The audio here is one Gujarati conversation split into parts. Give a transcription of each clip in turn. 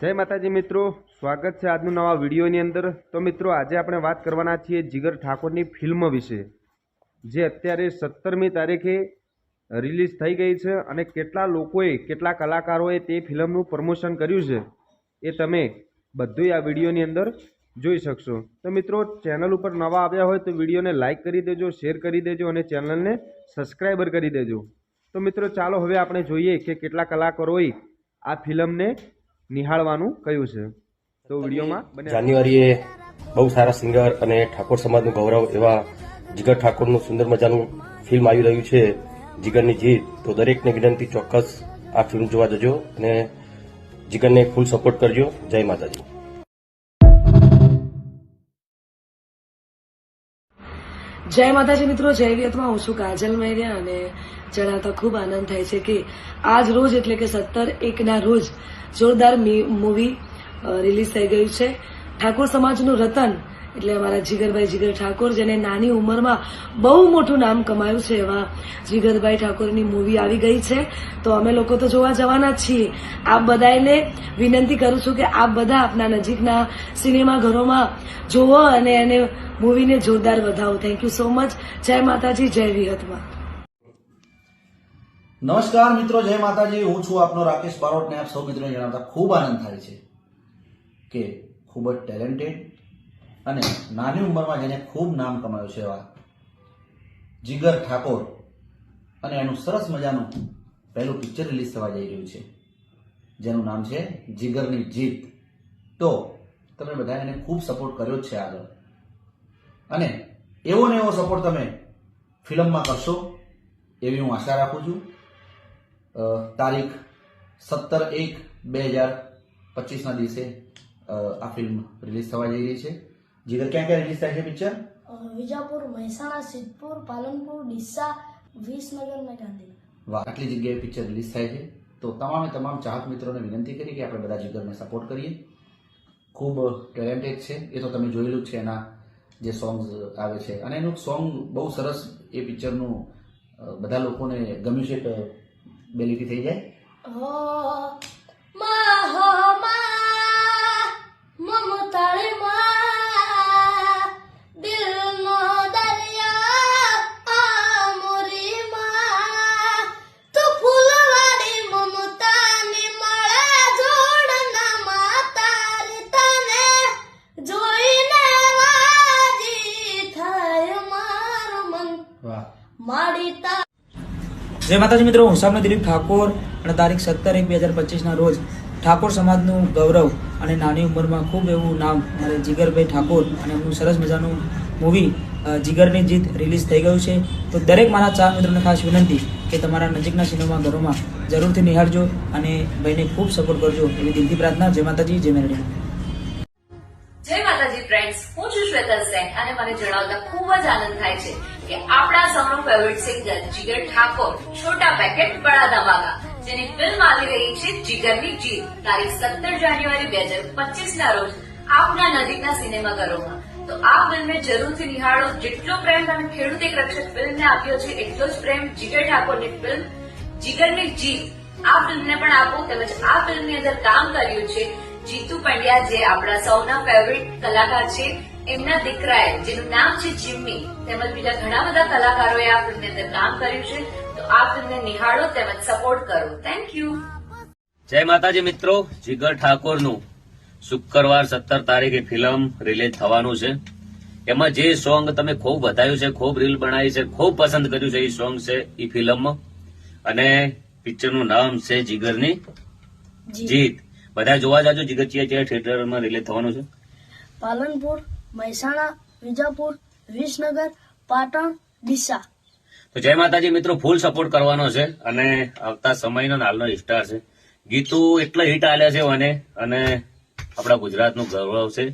જય માતાજી મિત્રો, સ્વાગત છે આજનું નવા વિડીયોની અંદર. તો મિત્રો, આજે આપણે વાત કરવાના છીએ જીગર ઠાકોરની ફિલ્મ વિશે, જે અત્યારે સત્તરમી તારીખે રિલીઝ થઈ ગઈ છે અને કેટલા લોકોએ, કેટલા કલાકારોએ તે ફિલ્મનું પ્રમોશન કર્યું છે, એ તમે બધું આ વિડીયોની અંદર જોઈ શકશો. તો મિત્રો, ચેનલ ઉપર નવા આવ્યા હોય તો વિડીયોને લાઇક કરી દેજો, શેર કરી દેજો અને ચેનલને સબસ્ક્રાઈબર કરી દેજો. તો મિત્રો, ચાલો હવે આપણે જોઈએ કે કેટલા કલાકારોએ આ ફિલ્મને નિહાળવાનું કહ્યું છે. તો વિડીયોમાં જાન્યુઆરીએ બહુ સારા સિંગર અને ઠાકોર સમાજનું ગૌરવ એવા જીગર ઠાકોરનું સુંદર મજાનું ફિલ્મ આવી રહ્યું છે જીગરની જીત. તો દરેકને વિનંતી ચોક્કસ આ ફિલ્મ જોવા જજો અને જીગરને ફૂલ સપોર્ટ કરજો. જય માતાજી. જય માતાજી મિત્રો, જય વિયતમાં હું છું કાજલ મૈર્યા અને જણાવતા ખૂબ આનંદ થાય છે કે આજ રોજ એટલે કે સત્તર એકના રોજ જોરદાર મૂવી રિલીઝ થઈ ગયું છે. ઠાકોર સમાજનું રતન એટલે અમારા જીગરભાઈ જીગર ઠાકોર, જેને નાની ઉંમરમાં બહુ મોટું નામ કમાયું છે એવા જીગરભાઈ ઠાકોરની મૂવી આવી ગઈ છે. તો અમે લોકો તો જોવા જવાના છીએ. આપ બધાને વિનંતી કરું છું કે આપ બધા આપના નજીકના સિનેમાઘરોમાં જોવો અને એને મૂવીને જોરદાર વધાવો. થેન્ક યુ સો મચ જય માતાજી, જય વિહતમાં. નમસ્કાર મિત્રો, જય માતાજી. હું છું આપનો રાકેશ બારોટ ને આપ સૌ મિત્રોને જણાવતા ખૂબ આનંદ થાય છે કે ખૂબ જ ટેલેન્ટેડ અને નાની ઉંમરમાં જેને ખૂબ નામ કમાયું છે એવા જીગર ઠાકોર અને એનું સરસ મજાનું પહેલું પિક્ચર રિલીઝ થવા જઈ રહ્યું છે. જેનું નામ છે જીગરની જીત. તો તમે બધાએ એને ખૂબ સપોર્ટ કર્યો જ છે આગળ. અને એવો ને એવો સપોર્ટ તમે ફિલ્મમાં કરશો એવી હું આશા રાખું છું. તારીખ સત્તર એક બે હજાર પચીસના દિવસે આ ફિલ્મ રિલીઝ થવા જઈ રહી છે. જીગર ક્યાં ક્યાં રિલીઝ થાય છે પિક્ચર વિજાપુર મહેસાણા સિદ્ધપુર પાલનપુર ડીસા વિસનગર અને ગાંધીનગર વાહ. આટલી જગ્યાએ પિક્ચર રિલીઝ થાય છે. તો તમામે તમામ ચાહક મિત્રોને વિનંતી કરી કે આપણે બધા જીગરને સપોર્ટ કરીએ. ખૂબ ટેલેન્ટેડ છે. એ તો તમે જોયેલું જ છે એના જે સોંગ્સ આવે છે. અને એનું સોંગ બહુ સરસ એ પિક્ચરનું બધા લોકોને ગમ્યું છે બેલીટી થઈ જાય? જય માતાજી મિત્રો, હું સામે દિલીપ ઠાકોર અને તારીખ સત્તર એક બે હજાર પચીસના રોજ ઠાકોર સમાજનું ગૌરવ અને નાની ઉંમરમાં ખૂબ એવું નામ મારે જીગરભાઈ ઠાકોર અને એમનું સરસ મજાનું મૂવી જીગરની જીત રિલીઝ થઈ ગયું છે. તો દરેક મારા ચાર મિત્રોને ખાસ વિનંતી કે તમારા નજીકના સિનેમા ઘરોમાં જરૂરથી નિહાળજો અને ભાઈને ખૂબ સપોર્ટ કરજો એવી દિલથી પ્રાર્થના. જય માતાજી, જય મેરડી. જય માતાજી ફ્રેન્ડ્સ હું છું શ્વેતા સેન અને મને જણાવતા ખૂબ જ આનંદ થાય છે. કે આપણા સૌનો ફેવરિટ સિંગર જીગર ઠાકોર છોટા પેકેટ બડા ધમાકા જેની ફિલ્મ આવી રહી છે જીગરની જીત, તારીખ સત્તર જાન્યુઆરી બે હજાર પચીસ ના રોજ આપના નજીકના સિનેમાઘરોમાં. તો આ ફિલ્મને જરૂરથી નિહાળો જેટલો પ્રેમ તમે ખેડૂત એક રક્ષક ફિલ્મને આપ્યો છે, એટલો જ પ્રેમ જીગર ઠાકોરની ફિલ્મ જીગરની જીત આ ફિલ્મને પણ આપો. તેમજ આ ફિલ્મની અંદર કામ કર્યું છે જીતુ પંડ્યા, જે આપણા સૌના ફેવરિટ કલાકાર છે. એમના દીકરાએ જેનું નામ છે જિમ્મી તેમજ બીજા ઘણા બધા કલાકારોએ આ ફિલ્મની અંદર કામ કર્યું છે તો આ ફિલ્મને નિહાળો તેમજ સપોર્ટ કરો. થેન્ક યુ જય માતાજી મિત્રો જીગર ઠાકોરનું શુક્રવાર સત્તર તારીખે ફિલ્મ રિલીઝ થવાનું છે. એમાં જે સોંગ તમે ખૂબ બતાવ્યું છે ખૂબ રીલ બનાવી છે ખૂબ પસંદ કર્યું છે એ સોંગ છે એ ફિલ્મમાં. અને પિક્ચરનું નામ છે જીગરની જીત. બધા જોવા જાજો જીગર ચિયા ચિયા થિયેટરમાં રિલીઝ થવાનું છે. પાલનપુર મહેસાણા વિજાપુર વિસનગર પાટણ ડીસા. તો જય માતાજી મિત્રો ફૂલ સપોર્ટ કરવાનો છે અને આવતા સમયનો હાલનો સ્ટાર છે. ગીતું એટલો હિટ આલ્યા છે મને અને આપણા ગુજરાતનું ગૌરવ છે.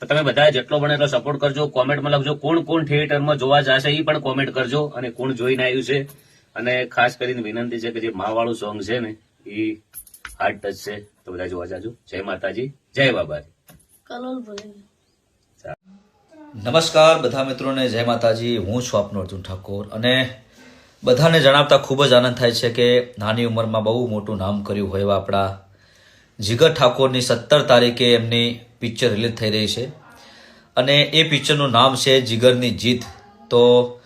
તો તમે બધા જેટલો બને એટલો સપોર્ટ કરજો. કોમેન્ટમાં લખજો કોણ કોણ થિયેટરમાં જોવા જશે એ પણ કોમેન્ટ કરજો અને કોણ જોઈને આવ્યું છે. અને ખાસ કરીને વિનંતી છે કે જે માવાળું સોંગ છે ને એ હાર્ડ ટચ છે. તો બધા જોવા જાજો. જય માતાજી જય બાબાજી. કલોલ ભલે નમસ્કાર બધા મિત્રોને, જય માતાજી. હું છું આપનો અર્જુન ઠાકોર અને બધાને જણાવતા ખૂબ જ આનંદ થાય છે કે નાની ઉંમરમાં બહુ મોટું નામ કર્યું હોય એવા આપણા જીગર ઠાકોરની સત્તર તારીખે એમની પિક્ચર રિલીઝ થઈ રહી છે. અને એ પિક્ચરનું નામ છે જીગરની જીત. તો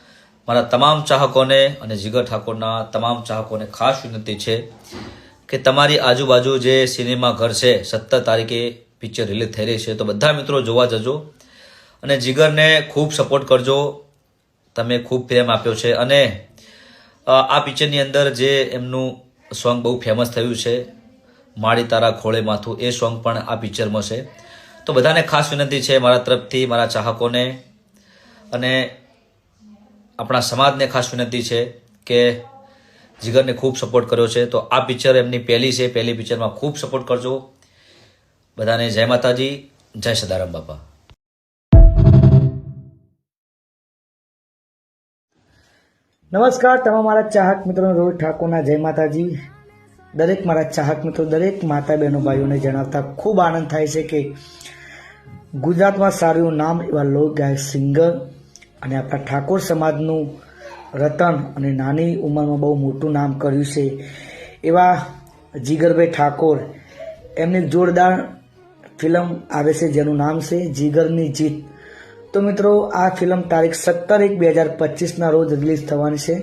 મારા તમામ ચાહકોને અને જીગર ઠાકોરના તમામ ચાહકોને ખાસ વિનંતી છે કે તમારી આજુબાજુ જે સિનેમા ઘર છે, સત્તર તારીખે પિક્ચર રિલીઝ થઈ રહી છે. તો બધા મિત્રો જોવા જજો. અને જીગરને ખૂબ સપોર્ટ કરજો. તમે ખૂબ પ્રેમ આપ્યો છે. અને આ પિક્ચરની અંદર જે એમનું સોંગ બહુ ફેમસ થયું છે માળી તારા ખોળે માથું, એ સોંગ પણ આ પિક્ચરમાં છે. તો બધાને ખાસ વિનંતી છે મારા તરફથી, મારા ચાહકોને. અને આપણા સમાજને ખાસ વિનંતી છે કે જીગરને ખૂબ સપોર્ટ કર્યો છે. તો આ પિક્ચર એમની પહેલી છે. પહેલી પિક્ચરમાં ખૂબ સપોર્ટ કરજો. બધાને જય માતાજી, જય સદારામ બાપા. નમસ્કાર તમામ મારા ચાહક મિત્રો રોહિત ઠાકોરના જય માતાજી. દરેક મારા ચાહક મિત્રો, દરેક માતા બહેનો ભાઈઓને જણાવતા ખૂબ આનંદ થાય છે કે ગુજરાતમાં સારું નામ એવા લોક ગાયક, સિંગર અને આપણા ઠાકોર સમાજનું રતન અને નાની ઉંમરમાં બહુ મોટું નામ કર્યું છે એવા જીગરભાઈ ઠાકોર. એમની જોરદાર ફિલ્મ આવે છે, જેનું નામ છે જીગરની જીત. તો મિત્રો, આ ફિલ્મ તારીખ સત્તર એક બે હજાર પચીસના રોજ રિલીઝ થવાની છે.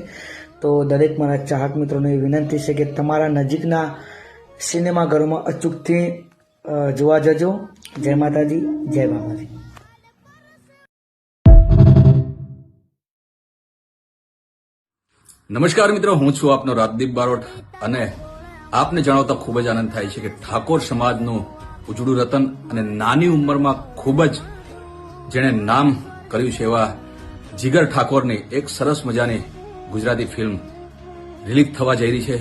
તો દરેક મારા ચાહક મિત્રોને વિનંતી છે કે તમારા નજીકના સિનેમાઘરોમાં અચૂકથી જોવા જજો. જય માતાજી, જય બાબાજી. નમસ્કાર મિત્રો, હું છું આપનો રાજદીપ બારોટ અને આપને જણાવતા ખૂબ જ આનંદ થાય છે કે ઠાકોર સમાજનું ઉજળું રતન અને નાની ઉંમરમાં ખૂબ જ જેણે નામ કર્યું છે એવા જીગર ઠાકોરની એક સરસ મજાની ગુજરાતી ફિલ્મ રિલીઝ થવા જઈ રહી છે,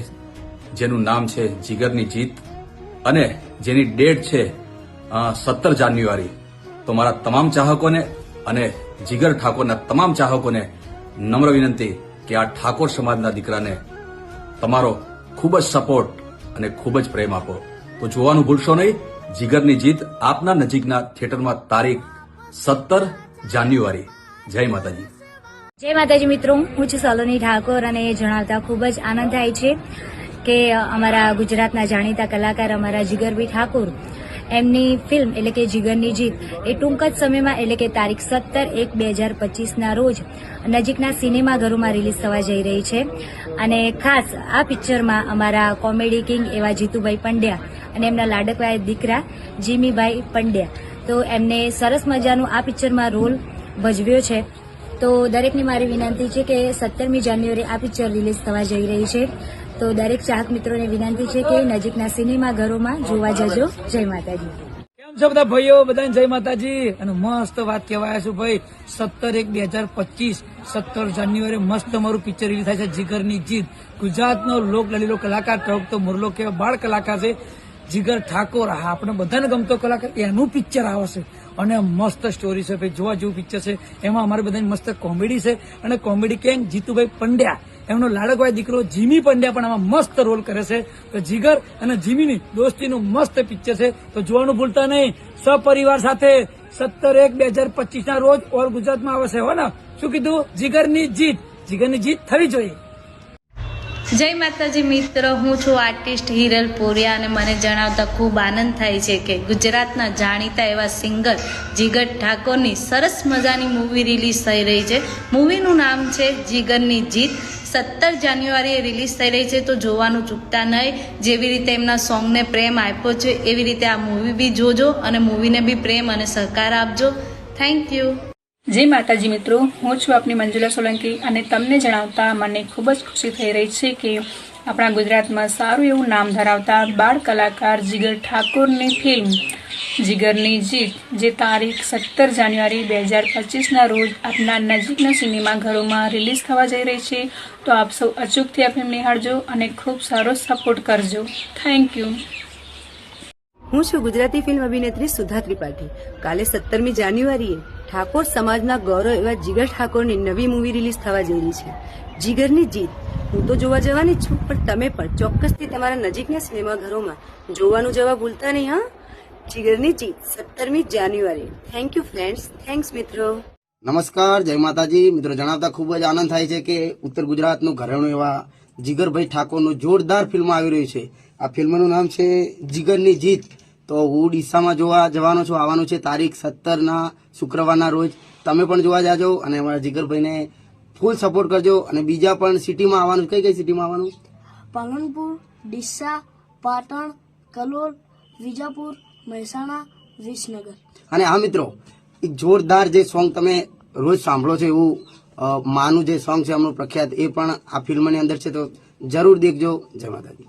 જેનું નામ છે જીગરની જીત અને જેની ડેટ છે સત્તર જાન્યુઆરી. તો મારા તમામ ચાહકોને અને જીગર ઠાકોરના તમામ ચાહકોને નમ્ર વિનંતી કે આ ઠાકોર સમાજના દીકરાને તમારો ખૂબ જ સપોર્ટ અને ખૂબ જ પ્રેમ આપો. તો જોવાનું ભૂલશો નહીં, જીગરની જીત આપના નજીકના થિયેટરમાં તારીખ સત્તર જાન્યુઆરી. જય માતાજી. જય માતાજી મિત્રો, હું છું સલોની ઠાકોર અને એ જણાવતા ખૂબ જ આનંદ થાય છે કે અમારા ગુજરાતના જાણીતા કલાકાર અમારા જીગરભાઈ ઠાકોર, એમની ફિલ્મ એટલે કે જીગરની જીત એ ટૂંક જ સમયમાં એટલે કે તારીખ સત્તર એક બે હજાર પચીસના રોજ નજીકના સિનેમાઘરોમાં રિલીઝ થવા જઈ રહી છે. અને ખાસ આ પિક્ચરમાં અમારા કોમેડી કિંગ એવા જીતુભાઈ પંડ્યા અને એમના લાડકવાય દીકરા જીમીભાઈ પંડ્યા તો એમને સરસ મજાનું આ પિક્ચરમાં રોલ ભજવ્યો છે. તો દરેકને મારી વિનંતી છે કે સત્તરમી જાન્યુઆરી આ પિક્ચર રિલીઝ થવા જઈ રહી છે. તો દરેક ચાહક મિત્રોને વિનંતી છે કે નજીકના સિનેમા ઘરોમાં જોવા જજો. જય માતાજી. છો બધા ભાઈઓ? બધાને જય માતાજી. અને મસ્ત વાત કહેવાય છું ભાઈ, સત્તર એક બે હજાર પચીસ, સત્તર જાન્યુઆરી મસ્ત અમારું પિક્ચર રિલીઝ થાય છે જીગરની જીત. ગુજરાતનો લોક લલીલો કલાકાર ટોકતો મુરલો કે બાળ કલાકાર છે. જીગર ઠાકોર હા આપણે બધાને ગમતો કલાકાર, એનું પિક્ચર આવશે અને મસ્ત સ્ટોરી છે, ભાઈ, જોવા જેવું પિક્ચર છે. એમાં અમારી બધાની મસ્ત કોમેડી છે. અને કોમેડી કેંગ જીતુભાઈ પંડ્યા, એમનો લાડકવાય દીકરો જીમી પંડ્યા પણ આમાં મસ્ત રોલ કરે છે. તો જીગર અને જીમીની દોસ્તીનું મસ્ત પિક્ચર છે. તો જોવાનું ભૂલતા નહીં. સપરિવાર સાથે સત્તર એક બે હજાર પચીસ ના રોજ ઓલ ગુજરાતમાં આવશે હો ને? શું કીધું? જીગરની જીત. જીગરની જીત થવી જોઈએ. જય માતાજી મિત્ર, હું છું આર્ટિસ્ટ હિરલ પોરિયા અને મને જણાવતા ખૂબ આનંદ થાય છે કે ગુજરાતના જાણીતા એવા સિંગર જીગર ઠાકોરની સરસ મજાની મૂવી રિલીઝ થઈ રહી છે. મૂવીનું નામ છે જીગરની જીત. સત્તર જાન્યુઆરીએ રિલીઝ થઈ રહી છે તો જોવાનું ચૂકતા નહીં. જેવી રીતે એમના સોંગને પ્રેમ આપ્યો છે, એવી રીતે આ મૂવી બી જોજો અને મૂવીને બી પ્રેમ અને સહકાર આપજો. થેન્ક યુ જય માતાજી મિત્રો, હું છું આપની મંજુલા સોલંકી અને તમને જણાવતા મને ખૂબ જ ખુશી થઈ રહી છે કે આપણા ગુજરાતમાં સારું એવું નામ ધરાવતા બાળ કલાકાર જીગર ઠાકોરની ફિલ્મ જીગરની જીત, જે તારીખ સત્તર જાન્યુઆરી બે હજાર પચીસના રોજ આપના નજીકના સિનેમાઘરોમાં રિલીઝ થવા જઈ રહી છે, તો આપ સૌ અચૂકથી આ ફિલ્મ નિહાળજો અને ખૂબ સારો સપોર્ટ કરજો. Thank you. હું છું ગુજરાતી ફિલ્મ અભિનેત્રી સુધા ત્રિપાઠી. કાલે સત્તરમી જાન્યુઆરીએ ઠાકોર સમાજના ગૌરવ એવા જીગર ઠાકોરની નવી મૂવી રિલીઝ થવા જઈ રહી છે. જીગરની જીત. હું તો જોવા જવાની છું, પણ તમે પણ ચોક્કસથી તમારા નજીકના સિનેમાઘરોમાં જોવાનું જવા ભૂલતા નહીં, હા? જીગરની જીત સત્તરમી જાન્યુઆરી થેન્ક યુ ફ્રેન્ડ્સ થેન્ક્સ મિત્રો. નમસ્કાર, જય માતાજી. મિત્રો, જણાવતા ખૂબ જ આનંદ થાય છે કે ઉત્તર ગુજરાતનું ઘરેણું એવા જીગરભાઈ ઠાકોરનું જોરદાર ફિલ્મ આવી રહ્યું છે. આ ફિલ્મનું નામ છે જીગરની જીત. તો હું ડીસામાં જોવા જવાનો છું આવવાનું છે તારીખ સત્તરના શુક્રવારના રોજ. તમે પણ જોવા જાજો અને અમારા જીગરભાઈને ફૂલ સપોર્ટ કરજો અને બીજા પણ સિટીમાં આવવાનું કઈ કઈ સિટીમાં આવવાનું? પાલનપુર ડીસા પાટણ કલોલ વિજાપુર મહેસાણા વિસનગર. અને હા મિત્રો એક જોરદાર જે સોંગ તમે રોજ સાંભળો છો એવું માનું જે સોંગ છે એમનું પ્રખ્યાત એ પણ આ ફિલ્મની અંદર છે. તો જરૂર દેખજો. જય માતાજી.